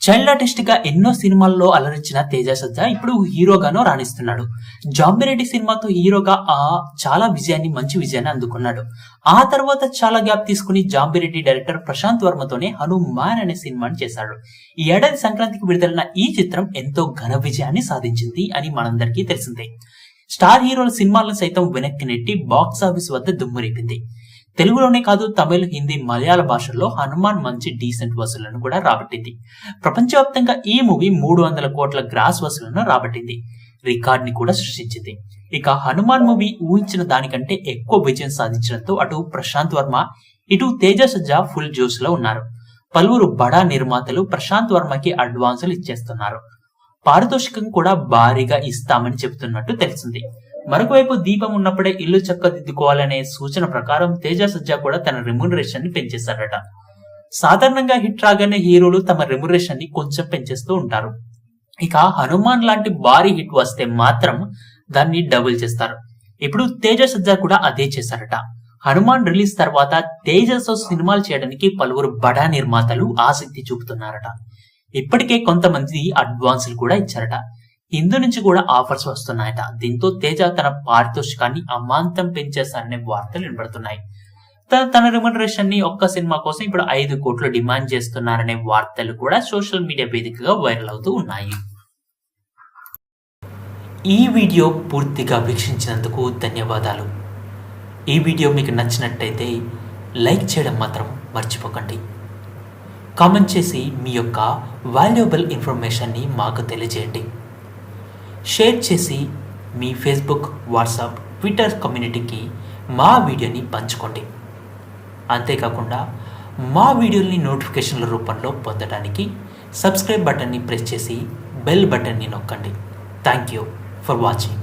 Child ఆర్టిస్ట్గా ఎన్నో సినిమాల్లో అలరించిన తేజ సజ్జా ఇప్పుడు హీరోగానో రాణిస్తున్నాడు. జాంబిరెడ్డి సినిమాతో హీరోగా ఆ చాలా విజయాన్ని మంచి విజయాన్ని అందుకున్నాడు. ఆ తర్వాత చాలా గ్యాప్ తీసుకుని జాంబిరెడ్డి డైరెక్టర్ ప్రశాంత్ వర్మతోనే హనుమాన్ అనే సినిమాని చేశాడు. ఈ ఏడాది సంక్రాంతికి విడుదలైన ఈ చిత్రం ఎంతో ఘన విజయాన్ని సాధించింది అని మనందరికీ తెలిసిందే. స్టార్ హీరోల సినిమాలను సైతం వెనక్కి నెట్టి బాక్స్ ఆఫీస్ వద్ద దుమ్మురేపింది తెలుగులోనే కాదు తమిళ హిందీ మలయాళ భాషల్లో హనుమాన్ మంచి డీసెంట్ వసూళ్ళను కూడా రాబట్టింది. ప్రపంచవ్యాప్తంగా ఈ మూవీ మూడు వందల కోట్ల గ్రాస్ వసూళ్ళను రాబట్టింది. రికార్డ్ని కూడా సృష్టించింది. ఇక హనుమాన్ మూవీ ఊహించిన దానికంటే ఎక్కువ విజయం సాధించడంతో అటు ప్రశాంత్ వర్మ ఇటు తేజ సజ్జా ఫుల్ జోస్లో ఉన్నారు. పలువురు బడా నిర్మాతలు ప్రశాంత్ వర్మకి అడ్వాన్సులు ఇచ్చేస్తున్నారు. పారితోషికం కూడా భారీగా ఇస్తామని చెబుతున్నట్టు తెలిసింది. మరొకవైపు దీపం ఉన్నప్పుడే ఇల్లు చక్కదిద్దుకోవాలనే సూచన ప్రకారం తేజ సజ్జా కూడా తన రెమ్యునరేషన్ని పెంచేశారట. సాధారణంగా హిట్ రాగానే హీరోలు తమ రెమ్యునరేషన్ని కొంచెం పెంచేస్తూ ఉంటారు. ఇక హనుమాన్ లాంటి భారీ హిట్ వస్తే మాత్రం దాన్ని డబుల్ చేస్తారు. ఇప్పుడు తేజ సజ్జా కూడా అదే చేశారట. హనుమాన్ రిలీజ్ తర్వాత తేజస్తో సినిమాలు చేయడానికి పలువురు బడా నిర్మాతలు ఆసక్తి చూపుతున్నారట. ఇప్పటికే కొంతమంది అడ్వాన్సులు కూడా ఇచ్చారట. ఇందు నుంచి కూడా ఆఫర్స్ వస్తున్నాయట. దీంతో తేజ తన పారితోషికాన్ని అమాంతం పెంచేశారనే వార్తలు వినబడుతున్నాయి. తన తన రెమ్యునరేషన్ని ఒక్క సినిమా కోసం ఇప్పుడు ఐదు కోట్లు డిమాండ్ చేస్తున్నారనే వార్తలు కూడా సోషల్ మీడియా వేదికగా వైరల్ అవుతూ ఉన్నాయి. ఈ వీడియో పూర్తిగా వీక్షించినందుకు ధన్యవాదాలు. ఈ వీడియో మీకు నచ్చినట్టయితే లైక్ చేయడం మాత్రం మర్చిపోకండి. కామెంట్ చేసి మీ యొక్క వాల్యుబుల్ ఇన్ఫర్మేషన్ని మాకు తెలియజేయండి. షేర్ చేసి మీ ఫేస్బుక్ వాట్సాప్ ట్విట్టర్ కమ్యూనిటీకి మా వీడియోని పంచుకోండి. అంతేకాకుండా మా వీడియోని నోటిఫికేషన్ల రూపంలో పొందడానికి సబ్స్క్రైబ్ బటన్ని ప్రెస్ చేసి బెల్ బటన్ని నొక్కండి. Thank you for watching.